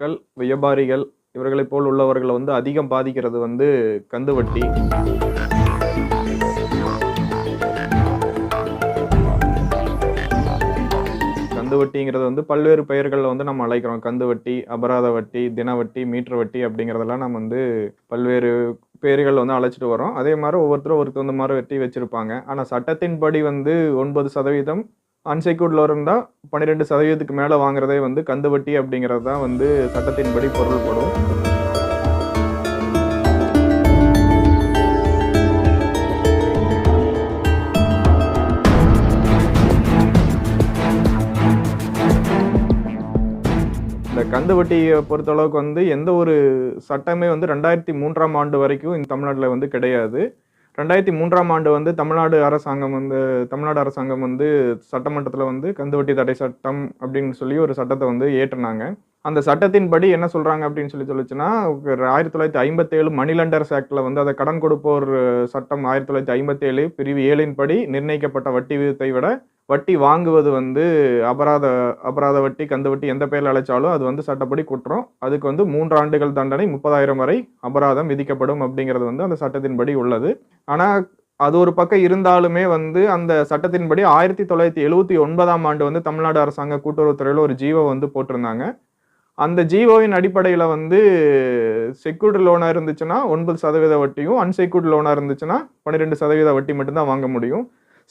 மக்கள் வியாபாரிகள் இவர்களைப் போல் உள்ளவர்களை வந்து அதிகம் பாதிக்கிறது வந்து கந்து வட்டி கந்து வட்டிங்கிறது வந்து பல்வேறு பெயர்களில் வந்து நம்ம அழைக்கிறோம். கந்து வட்டி அபராத வட்டி தின வட்டி மீட்டர் வட்டி அப்படிங்கிறதெல்லாம் நம்ம வந்து பல்வேறு பேர்கள் வந்து அழைச்சிட்டு வரோம் அதே மாதிரி ஒவ்வொருத்தரும் ஒருத்தர் மாதிரி வெட்டி வச்சுருப்பாங்க. ஆனால் சட்டத்தின்படி வந்து ஒன்பது சதவீதம் அன்செக்யூர்ட் லோன் இருந்தால் பன்னிரெண்டு சதவீதத்துக்கு மேலே வாங்குறதே வந்து கந்து வட்டி அப்படிங்கிறது தான் வந்து சட்டத்தின்படி பொருள்படும். இந்த கந்து வட்டியை பொறுத்தளவுக்கு வந்து எந்த ஒரு சட்டமே வந்து ரெண்டாயிரத்தி மூன்றாம் ஆண்டு வரைக்கும் இந்த தமிழ்நாட்டில் வந்து கிடையாது. ரெண்டாயிரத்தி மூன்றாம் ஆண்டு வந்து தமிழ்நாடு அரசாங்கம் வந்து தமிழ்நாடு அரசாங்கம் வந்து சட்டமன்றத்தில் வந்து கந்துவட்டி தடை சட்டம் அப்படின்னு சொல்லி ஒரு சட்டத்தை வந்து ஏற்றினாங்க. அந்த சட்டத்தின்படி என்ன சொல்கிறாங்க அப்படின்னு சொல்லி சொல்லிச்சுன்னா ஆயிரத்தி தொள்ளாயிரத்தி ஐம்பத்தேழு மணிலண்டர்ஸ் ஆக்டில் வந்து அதை கடன் கொடுப்போர் சட்டம் ஆயிரத்தி தொள்ளாயிரத்தி ஐம்பத்தேழு பிரிவு ஏழின் படி நிர்ணயிக்கப்பட்ட வட்டி விகிதத்தை விட வட்டி வாங்குவது வந்து அபராத அபராத வட்டி கந்து வட்டி எந்த பேரில் அழைச்சாலும் அது வந்து சட்டப்படி குற்றம். அதுக்கு வந்து மூன்று ஆண்டுகள் தண்டனை முப்பதாயிரம் வரை அபராதம் விதிக்கப்படும் அப்படிங்கிறது வந்து அந்த சட்டத்தின்படி உள்ளது. ஆனால் அது ஒரு பக்கம் இருந்தாலுமே வந்து அந்த சட்டத்தின்படி ஆயிரத்தி தொள்ளாயிரத்தி எழுவத்தி ஒன்பதாம் ஆண்டு வந்து தமிழ்நாடு அரசாங்க கூட்டுறவுத்துறையில் ஒரு ஜீவோ வந்து போட்டிருந்தாங்க. அந்த ஜீவோவின் அடிப்படையில் வந்து செக்யூர்டு லோனாக இருந்துச்சுன்னா ஒன்பது சதவீத வட்டியும் அன்செக்யூர்டு லோனாக இருந்துச்சுன்னா பன்னிரெண்டு சதவீத வட்டி மட்டும்தான் வாங்க முடியும்.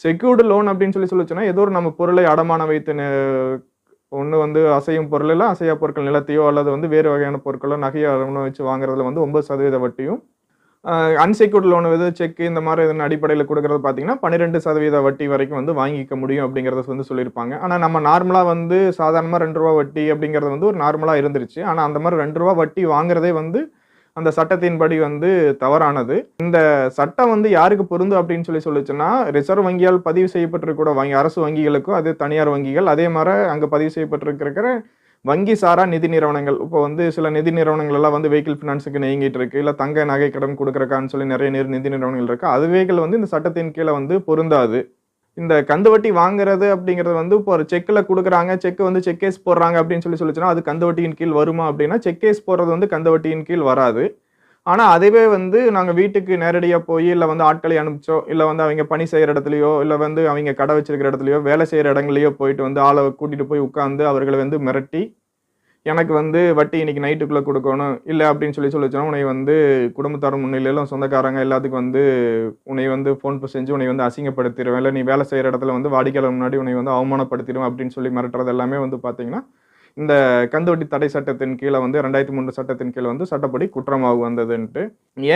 செக்யூர்டு லோன் அப்படின்னு சொல்லி சொல்லிச்சுன்னா ஏதோ ஒரு நம்ம பொருளை அடமானம் வைத்து ஒன்று வந்து அசையும் பொருள் இல்லை அசையா பொருட்கள் நிலத்தையோ அல்லது வந்து வேறு வகையான பொருட்களோ நகையோ அடமானம் வச்சு வாங்குறதுல வந்து ஒன்பது சதவீத வட்டியும் அன்செக்யூர்ட் லோன் வந்து செக் இந்த மாதிரி இதன் அடிப்படையில் கொடுக்குறது பார்த்தீங்கன்னா பன்னிரெண்டு சதவீத வட்டி வரைக்கும் வந்து வாங்கிக்க முடியும் அப்படிங்கிறத வந்து சொல்லியிருப்பாங்க. ஆனால் நம்ம நார்மலாக வந்து சாதாரணமாக ரெண்டு ரூபா வட்டி அப்படிங்கிறது வந்து ஒரு நார்மலாக இருந்துருச்சு. ஆனால் அந்த மாதிரி ரெண்டு ரூபா வட்டி வாங்குறதே வந்து அந்த சட்டத்தின்படி வந்து தவறானது. இந்த சட்டம் வந்து யாருக்கு பொருந்தும் அப்படின்னு சொல்லி சொல்லிச்சுன்னா ரிசர்வ் வங்கியால் பதிவு செய்யப்பட்டிருக்கூட வங்கி அரசு வங்கிகளுக்கும் அதே தனியார் வங்கிகள் அதே மாதிரி அங்கே பதிவு செய்யப்பட்டிருக்கிற வங்கி சாரா நிதி நிறுவனங்கள். இப்போ வந்து சில நிதி நிறுவனங்கள் எல்லாம் வந்து வெஹிக்கிள் ஃபினான்ஸுக்கு நீங்கிட்டு இருக்கு இல்லை தங்க நகை கடன் கொடுக்குறக்கான்னு சொல்லி நிறைய நிதி நிறுவனங்கள் இருக்கு. அதுவேகள் வந்து இந்த சட்டத்தின் கீழே வந்து பொருந்தாது. இந்த கந்து வட்டி வாங்குறது அப்படிங்கிறது வந்து இப்போ ஒரு செக்கில் கொடுக்குறாங்க செக் வந்து செக்கேஸ் போடுறாங்க அப்படின்னு சொல்லி சொல்லிச்சுன்னா அது கந்து வட்டியின் கீழ் வருமா அப்படின்னா செக்கேஸ் போடுறது வந்து கந்து வட்டியின் கீழ் வராது. ஆனால் அதுவே வந்து நாங்கள் வீட்டுக்கு நேரடியாக போய் இல்லை வந்து ஆட்களை அனுப்பிச்சோ இல்லை வந்து அவங்க பணி செய்கிற இடத்துலையோ இல்லை வந்து அவங்க கடை வச்சிருக்கிற இடத்துலையோ வேலை செய்கிற இடங்களையோ போயிட்டு வந்து ஆளை கூட்டிகிட்டு போய் உட்காந்து அவர்களை வந்து மிரட்டி எனக்கு வந்து வட்டி இன்னைக்கு நைட்டுக்குள்ளே கொடுக்கணும் இல்லை அப்படின்னு சொல்லி சொல்லிச்சோன்னா உன்னை வந்து குடும்பத்தார் முன்னிலையிலும் சொந்தக்காரங்க எல்லாத்துக்கும் வந்து உன்னை வந்து ஃபோன் செஞ்சு உன்னை வந்து அசிங்கப்படுத்திடுவேன். இல்லை நீ வேலை செய்கிற இடத்துல வந்து வாடிக்கையாளர் முன்னாடி உன்னை வந்து அவமானப்படுத்திடுவேன் அப்படின்னு சொல்லி மிரட்டுறது எல்லாமே வந்து பார்த்தீங்கன்னா இந்த கந்துவட்டி தடை சட்டத்தின் கீழே வந்து ரெண்டாயிரத்தி மூணு சட்டத்தின் கீழே வந்து சட்டப்படி குற்றமாக வந்ததுன்ட்டு.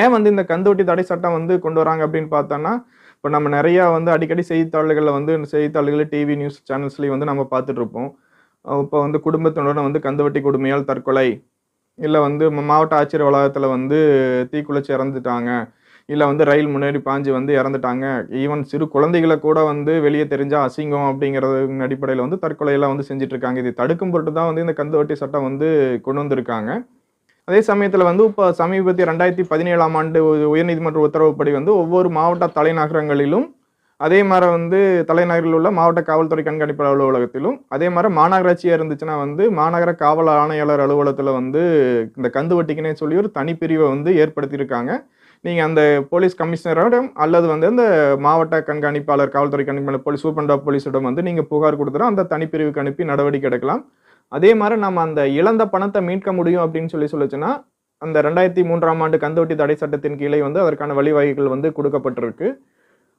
ஏன் வந்து இந்த கந்துவட்டி தடை சட்டம் வந்து கொண்டு வராங்க அப்படின்னு பார்த்தோன்னா இப்போ நம்ம நிறையா வந்து அடிக்கடி செய்தித்தாள்களில் வந்து செய்தித்தாள்கள் டிவி நியூஸ் சேனல்ஸ்லேயும் வந்து நம்ம பார்த்துட்ருப்போம் இப்போ வந்து குடும்பத்தினுடன் வந்து கந்துவட்டி கொடுமையால் தற்கொலை. இல்லை வந்து மாவட்ட ஆட்சியர் வளாகத்தில் வந்து தீக்குளிச்சு இறந்துட்டாங்க. இல்லை வந்து ரயில் முன்னேறி பாஞ்சு வந்து இறந்துட்டாங்க. ஈவன் சிறு குழந்தைகளை கூட வந்து வெளியே தெரிஞ்சால் அசிங்கம் அப்படிங்கிறது அடிப்படையில் வந்து தற்கொலையெல்லாம் வந்து செஞ்சிட்ருக்காங்க. இதை தடுக்கும் பொருட்டு தான் வந்து இந்த கந்துவட்டி சட்டம் வந்து கொண்டு வந்திருக்காங்க. அதே சமயத்தில் வந்து இப்போ சமீபத்திய ரெண்டாயிரத்தி பதினேழாம் ஆண்டு உயர்நீதிமன்ற உத்தரவுப்படி வந்து ஒவ்வொரு மாவட்ட தலைநகரங்களிலும் அதே மாதிரி வந்து தலைநகரில் உள்ள மாவட்ட காவல்துறை கண்காணிப்பு அலுவலகத்திலும் அதே மாதிரி மாநகராட்சியாக இருந்துச்சுன்னா வந்து மாநகர காவல் ஆணையாளர் அலுவலகத்தில் வந்து இந்த கந்து வட்டிக்குனே சொல்லி ஒரு தனிப்பிரிவை வந்து ஏற்படுத்தியிருக்காங்க. நீங்கள் அந்த போலீஸ் கமிஷனரிடம் அல்லது வந்து அந்த மாவட்ட கண்காணிப்பாளர் காவல்துறை கண்காணிப்பாளர் போலீஸ் சூப்பரண்ட் ஆஃப் போலீஸிடம் வந்து நீங்கள் புகார் கொடுத்துறோம் அந்த தனிப்பிரிவுக்கு அனுப்பி நடவடிக்கை எடுக்கலாம். அதே மாதிரி நம்ம அந்த இழந்த பணத்தை மீட்க முடியும் அப்படின்னு சொல்லி சொல்லிச்சுன்னா அந்த ரெண்டாயிரத்தி மூன்றாம் ஆண்டு கந்துவட்டி தடை சட்டத்தின் கீழே வந்து அதற்கான வழிவகைகள் வந்து கொடுக்கப்பட்டிருக்கு.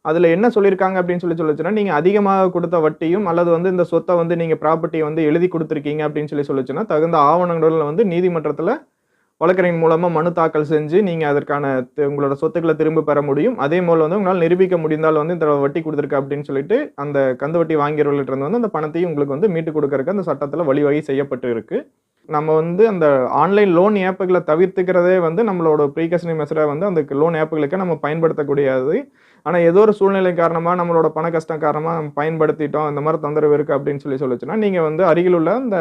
அதில் என்ன சொல்லியிருக்காங்க அப்படின்னு சொல்லி சொல்லிச்சுன்னா நீங்கள் அதிகமாக கொடுத்த வட்டியும் அல்லது வந்து இந்த சொத்தை வந்து நீங்கள் ப்ராப்பர்ட்டியை வந்து எழுதி கொடுத்துருக்கீங்க அப்படின்னு சொல்லி சொல்லிச்சுன்னா தகுந்த ஆவணங்களில் வந்து நீதிமன்றத்தில் வழக்கறிஞர் மூலமாக மனு தாக்கல் செஞ்சு நீங்கள் அதற்கான உங்களோட சொத்துக்களை திரும்ப பெற முடியும். அதே போல் வந்து உங்களால் நிரூபிக்க முடிந்தால் வந்து இந்த வட்டி கொடுத்துருக்கு அப்படின்னு சொல்லிட்டு அந்த கந்து வட்டி வாங்கியவர்கள்ட்ட வந்து அந்த பணத்தையும் உங்களுக்கு வந்து மீட்டு கொடுக்கறதுக்கு அந்த சட்டத்தில் வழிவகை செய்யப்பட்டு இருக்குது நம்ம வந்து அந்த ஆன்லைன் லோன் ஆப்புகளை தவிர்த்துக்கிறதே வந்து நம்மளோட ப்ரீகஷனரி மெசராக வந்து அந்த லோன் ஆப்புகளுக்கு நம்ம பயன்படுத்தக்கூடியது. ஆனால் ஏதோ ஒரு சூழ்நிலை காரணமாக நம்மளோட பண கஷ்டம் காரணமாக நம்ம பயன்படுத்திட்டோம் இந்த மாதிரி தொந்தரவு இருக்குது அப்படின்னு சொல்லி சொல்லிச்சுன்னா நீங்கள் வந்து அருகில் உள்ள இந்த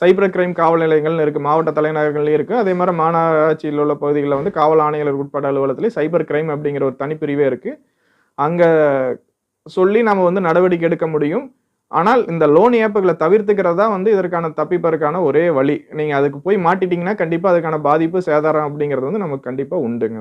சைபர் கிரைம் காவல் நிலையங்கள்னு இருக்குது மாவட்ட தலைநகர்கள்லையும் இருக்குது அதே மாதிரி மாநகராட்சியில் உள்ள பகுதிகளில் வந்து காவல் ஆணையாளர் உட்பட அலுவலகத்துலேயும் சைபர் கிரைம் அப்படிங்கிற ஒரு தனிப்பிரிவே இருக்குது அங்கே சொல்லி நம்ம வந்து நடவடிக்கை எடுக்க முடியும். ஆனால் இந்த லோன் ஏப்புகளை தவிர்த்துக்கிறது தான் வந்து இதற்கான தப்பிப்பதற்கான ஒரே வழி. நீங்கள் அதுக்கு போய் மாட்டிட்டீங்கன்னா கண்டிப்பாக அதுக்கான பாதிப்பு சேதாரம் அப்படிங்கிறது வந்து நமக்கு கண்டிப்பாக உண்டுங்க